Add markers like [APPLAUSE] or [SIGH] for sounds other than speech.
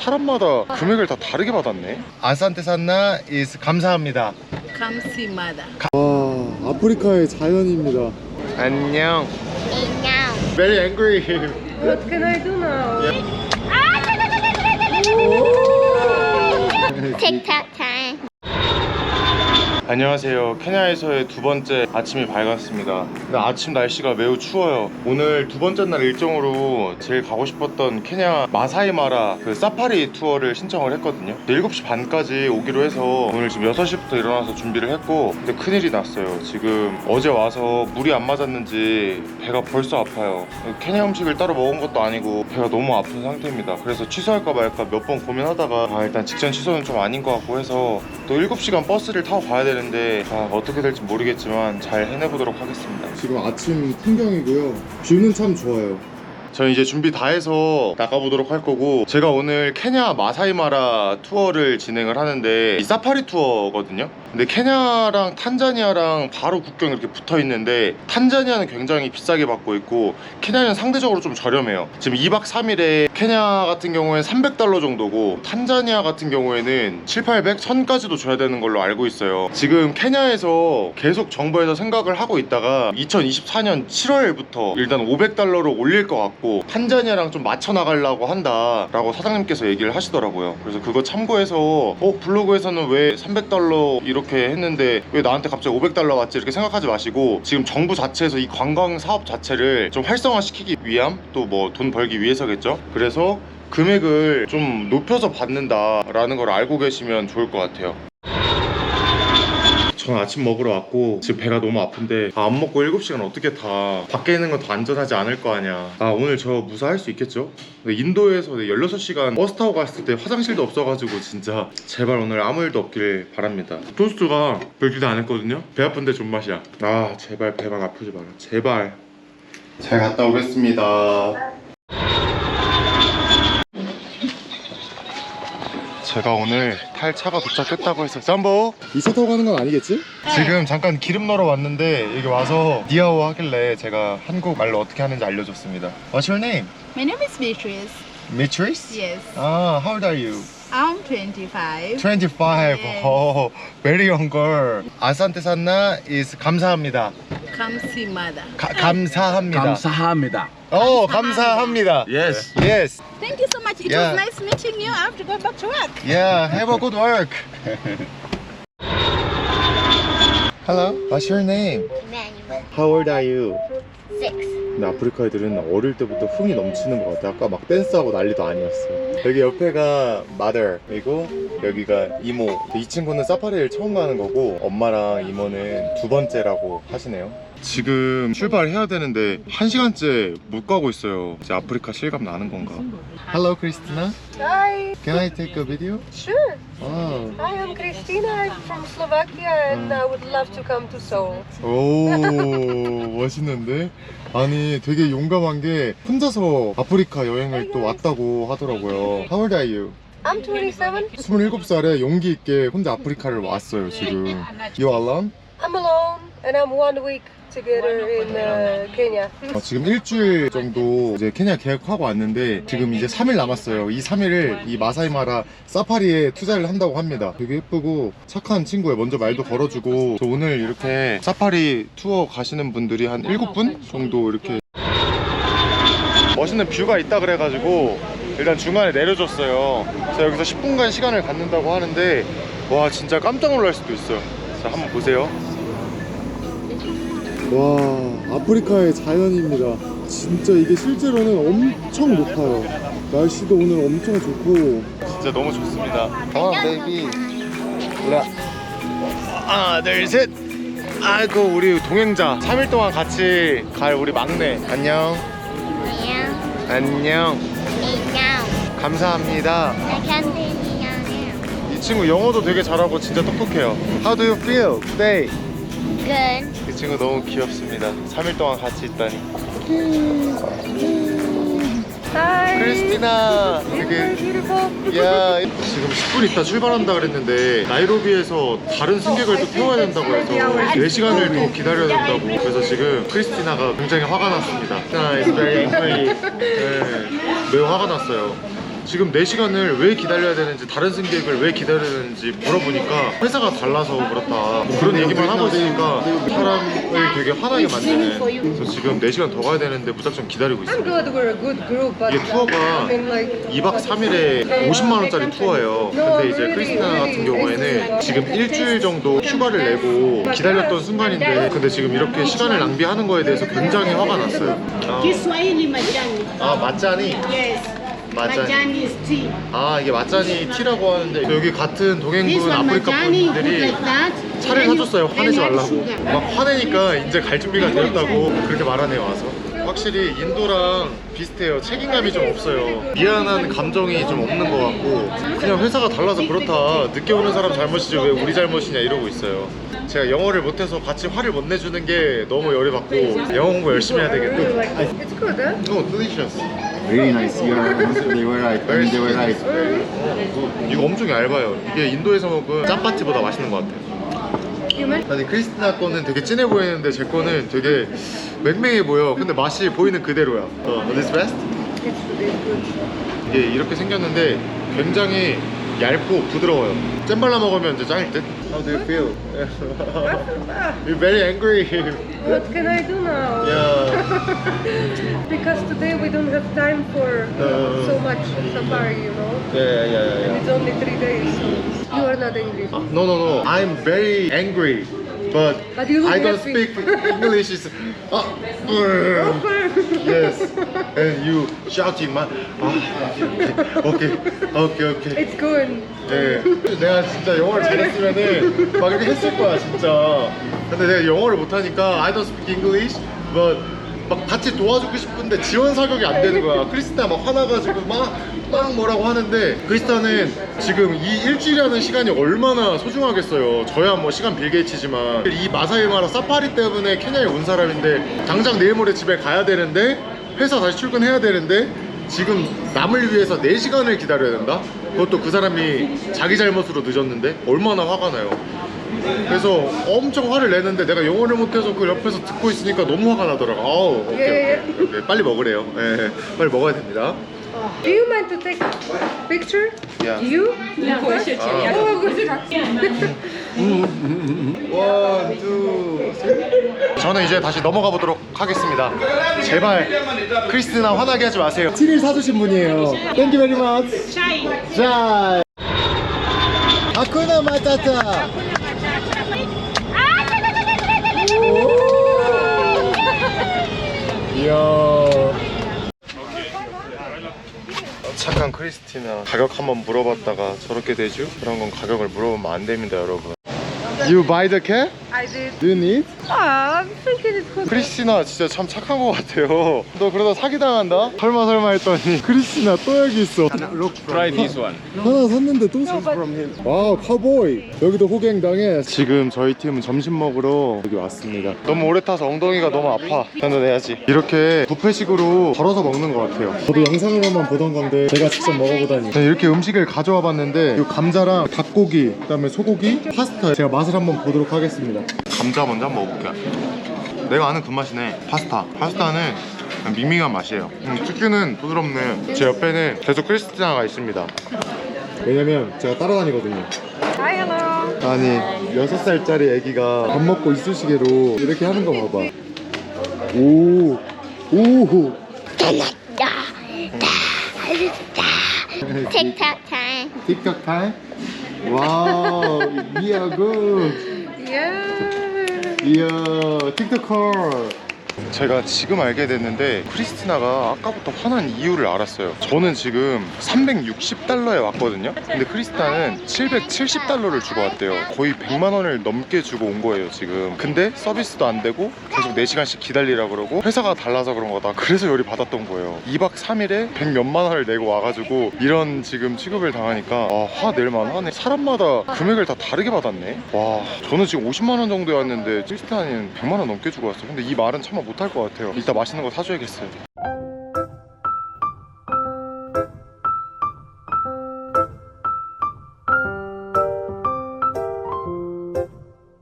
사람마다 금액을 다 다르게 받았네 아산테 산나 is 감사합니다 Kamsimada. 와 아프리카의 자연입니다 안녕 Now. Very angry What can I do now? TikTok time. 안녕하세요. 케냐에서의 두 번째 아침이 밝았습니다. 근데 아침 날씨가 매우 추워요. 오늘 두 번째 날 일정으로 제일 가고 싶었던 케냐 마사이마라 그 사파리 투어를 신청을 했거든요. 7시 반까지 오기로 해서 오늘 지금 6시부터 일어나서 준비를 했고 근데 큰일이 났어요. 지금 어제 와서 물이 안 맞았는지 배가 벌써 아파요. 케냐 음식을 따로 먹은 것도 아니고 배가 너무 아픈 상태입니다. 그래서 취소할까 말까 몇 번 고민하다가 아, 일단 직전 취소는 좀 아닌 것 같고 해서 또 7시간 버스를 타고 가야 되는 데 아, 어떻게 될지 모르겠지만 잘 해내보도록 하겠습니다. 지금 아침 풍경이고요. 뷰는 참 좋아요. 저는 이제 준비 다 해서 나가보도록 할 거고 제가 오늘 케냐 마사이마라 투어를 진행을 하는데 이 사파리 투어거든요 근데 케냐랑 탄자니아랑 바로 국경 이렇게 붙어 있는데 탄자니아는 굉장히 비싸게 받고 있고 케냐는 상대적으로 좀 저렴해요 지금 2박 3일에 케냐 같은 경우에는 300달러 정도고 탄자니아 같은 경우에는 7, 800, 1000까지도 줘야 되는 걸로 알고 있어요 지금 케냐에서 계속 정부에서 생각을 하고 있다가 2024년 7월부터 일단 500달러로 올릴 것 같고 탄자니아랑 좀 맞춰 나가려고 한다 라고 사장님께서 얘기를 하시더라고요. 그래서 그거 참고해서 어 블로그에서는 왜 300달러 이 렇게 했는데 왜 나한테 갑자기 500달러 왔지 이렇게 생각하지 마시고 지금 정부 자체에서 이 관광 사업 자체를 좀 활성화시키기 위함 또 뭐 돈 벌기 위해서겠죠. 그래서 금액을 좀 높여서 받는다라는 걸 알고 계시면 좋을 것 같아요. 전 아침 먹으러 왔고 지금 배가 너무 아픈데 아, 안 먹고 7시간 어떻게 다 밖에 있는 건더 안전하지 않을 거 아니야. 아 오늘 저 무사할 수 있겠죠? 인도에서 16시간 버스 타고 갔을 때 화장실도 없어가지고 진짜 제발 오늘 아무 일도 없길 바랍니다. 토스트가 별기대 안 했거든요? 배 아픈데 존맛이야 아 제발 배만 아프지 마라. 제발. 잘 갔다 오겠습니다 제가 오늘 탈 차가 도착했다고 해서 짬보 이차 타고 가는 건 아니겠지? 지금 잠깐 기름 넣으러 왔는데 여기 와서 니아오 하길래 제가 한국 말로 어떻게 하는지 알려줬습니다 What's your name? My name is Beatrice. Beatrice? Yes. Ah, how old are you? I'm 25. 25 Yes. Oh, very young girl 아산테 산나 is 감사합니다 Kamsimada. 가, 감사합니다 감사합니다. 어 감사합니다 Yes. Yes Thank you so much. It Yeah. was nice meeting you. I have to go back to work. Yeah, have a good work. Hello, what's your name? Emmanuel. How old are you? Six. 근데 아프리카 애들은 어릴 때부터 흥이 넘치는 것 같아. 아까 막 댄스하고 난리도 아니었어. 여기 옆에가 mother, 그리고 여기가 이모. 이 친구는 사파리를 처음 가는 거고, 엄마랑 이모는 두 번째라고 하시네요. 지금 출발해야 되는데 한 시간째 못 가고 있어요. 이제 아프리카 실감 나는 건가? Hello, Christina. Hi, Can I take a video? sure. Wow. Hi, I'm Christina. I'm from Slovakia and I would love to come to Seoul. 오 멋있는데 아니 되게 용감한 게 혼자서 아프리카 여행을 또 왔다고 하더라고요 How old are you? I'm 27. 27살에 용기 있게 혼자 아프리카를 왔어요 지금 You alone? I'm alone and I'm one week uh, Kenya. 어, 지금 일주일 정도 이제 케냐 계획하고 왔는데 지금 이제 3일 남았어요. 이 3일을 이 마사이마라 사파리에 투자를 한다고 합니다. 되게 예쁘고 착한 친구예요. 먼저 말도 걸어주고. 저 오늘 이렇게 사파리 투어 가시는 분들이 한 7분 정도 이렇게 멋있는 뷰가 있다 그래가지고 일단 중간에 내려줬어요. 그래서 여기서 10분간 시간을 갖는다고 하는데 와 진짜 깜짝 놀랄 수도 있어요. 자 한번 보세요 와 아프리카의 자연입니다. 진짜 이게 실제로는 엄청 높아요. 날씨도 오늘 엄청 좋고. 진짜 너무 좋습니다. 아 베이비 올라. 하나 둘셋. 아이고 우리 동행자. 3일 동안 같이 갈 우리 막내. 안녕. Meow. 안녕. Meow. 감사합니다. I can't. 이 친구 영어도 되게 잘하고 진짜 똑똑해요. How do you feel? Today? Good. 이 친구 너무 귀엽습니다. 3일 동안 같이 있다니. 크리스티나! 되게. 야 지금 10분 있다 출발한다 그랬는데 나이로비에서 다른 승객을 또 태워야 된다고 해서 4시간을 더 기다려야 된다고. 그래서 지금 크리스티나가 굉장히 화가 났습니다. 크리스티나 is very angry 네, 매우 화가 났어요 지금 4시간을 왜 기다려야 되는지 다른 승객을 왜 기다려야 되는지 물어보니까 회사가 달라서 그렇다 뭐 그런 얘기만 하고 있으니까 사람을 되게 화나게 만드네 그래서 지금 4시간 더 가야 되는데 무작정 기다리고 but 이게 투어가 I mean, like 2박 3일에 50만 원짜리 투어예요. 근데 이제 크리스티나 같은 경우에는 지금 일주일 정도 휴가를 내고 기다렸던 순간인데 근데 지금 이렇게 시간을 낭비하는 거에 대해서 굉장히 화가 났어요. Majani. 아 맞자니? Tea. 아 이게 맞자니 티라고 하는데 여기 같은 This 동행군 one 아프리카 majani, 분들이 like that. 차를 you- 사줬어요. 화내지 then you add 말라고. sugar. 막 화내니까 이제 갈 준비가 되었다고 그렇게 말하네요 와서. 확실히 인도랑 비슷해요. 책임감이 좀 없어요. 미안한 감정이 좀 없는 것 같고 그냥 회사가 달라서 그렇다. 늦게 오는 사람 잘못이지 왜 우리 잘못이냐 이러고 있어요. 제가 영어를 못해서 같이 화를 못 내주는 게 너무 열이 받고 영어 공부 열심히 해야 되겠다. it's good, huh? Oh, delicious. Very nice. You are they were right. I mean, they were right. 이거 엄청 얇아요. 이게 인도에서 먹은 짬바티보다 맛있는 것 같아요. 아니 크리스티나 거는 되게 진해 보이는데 제 거는 되게 맹맹해 보여. 근데 맛이 보이는 그대로야. 어, this best? 이게 이렇게 생겼는데 굉장히 얇고 부드러워요. 잼 발라 먹으면 이제 짱일 듯. How do you feel? You're very angry. What can I do now? yeah. Because today we don't have time for Uh. so much safari, you know. Yeah, yeah, yeah, yeah. It's only three days, so you are not English. Uh, no, no, no. I'm very angry, but, But I don't speak English. Is uh, yes, and you shouting, man. Ah, okay, okay, okay. it's good. 네. 내가 진짜 영어를 잘했으면은 막 이렇게 했을 거야 진짜. 근데 내가 영어를 못하니까 I don't speak English, but 막 같이 도와주고 싶은데 지원 사격이 안 되는 거야. 크리스타 막 화나가지고 막, 막 뭐라고 하는데 크리스타는 지금 이 일주일이라는 시간이 얼마나 소중하겠어요. 저야 뭐 시간 빌게이츠지만 이 마사이마라 사파리 때문에 케냐에 온 사람인데 당장 내일 모레 집에 가야 되는데 회사 다시 출근해야 되는데 지금 남을 위해서 4시간을 기다려야 된다? 그것도 그 사람이 자기 잘못으로 늦었는데 얼마나 화가 나요 그래서 엄청 화를 내는데 내가 영어를 못해서 그 옆에서 듣고 있으니까 너무 화가 나더라고 아우 오케이, 예, 오케이, 오케이. 빨리 먹으래요 예, 빨리 먹어야 됩니다 Do you mind to take picture? Yeah. You? 아. Oh, good. 원, 투, 셋. 저는 이제 다시 넘어가 보도록 하겠습니다. 제발 크리스티나 화나게 하지 마세요. 티를 사주신 분이에요. 땡큐 베리 마치. 자. 아쿠나 마타타. 이야. 착한 크리스티나 가격 한번 물어봤다가 저렇게 되죠? 그런 건 가격을 물어보면 안 됩니다, 여러분. You buy the cat? I did. Do you need? Could. 크리스티나 진짜 참 착한 것 같아요. 너 그러다 사기당한다? 설마 설마 했더니 [LAUGHS] 크리스티나 또 여기 있어. Try this one. 하나 샀는데 또 샀어. 와우 카보이. 여기도 호갱당해. 지금 저희 팀은 점심 먹으러 여기 왔습니다. 너무 오래 타서 엉덩이가 너무 아파. 견뎌내야지. 이렇게 뷔페식으로 걸어서 먹는 것 같아요. 저도 영상으로만 보던 건데 제가 직접 먹어보다니. 네, 이렇게 음식을 가져와 봤는데 이 감자랑 닭고기, 그다음에 소고기, 파스타 제가 맛을 한번 보도록 하겠습니다. 감자 먼저 한번 먹어볼게요. 내가 아는 그 맛이네. 파스타. 파스타는 그냥 밍밍한 맛이에요. 음, 치킨은 부드럽네. 제 옆에는 계속 크리스티나가 있습니다. 왜냐면 제가 따라다니거든요. Hi, hello. 아니 여섯 살짜리 아기가 밥 먹고 이쑤시개로 이렇게 하는 거 봐봐. 오, 오. TikTok time. 틱톡 타임. 와우, 굿. Yeah. 이야 틱톡커 제가 지금 알게 됐는데 크리스티나가 아까부터 화난 이유를 알았어요. 저는 지금 360달러에 왔거든요. 근데 크리스티나는 770달러를 주고 왔대요. 거의 100만 원을 넘게 주고 온 거예요 지금. 근데 서비스도 안 되고 계속 4시간씩 기다리라 그러고 회사가 달라서 그런 거다. 그래서 열이 받았던 거예요. 2박 3일에 100 몇만 원을 내고 와가지고 이런 지금 취급을 당하니까 아, 화 낼 만 하네. 사람마다 금액을 다 다르게 받았네. 와 저는 지금 50만 원 정도였는데 크리스티나는 100만 원 넘게 주고 왔어요. 근데 이 말은 참아 못할 것 같아요. 이따 맛있는 거 사줘야겠어요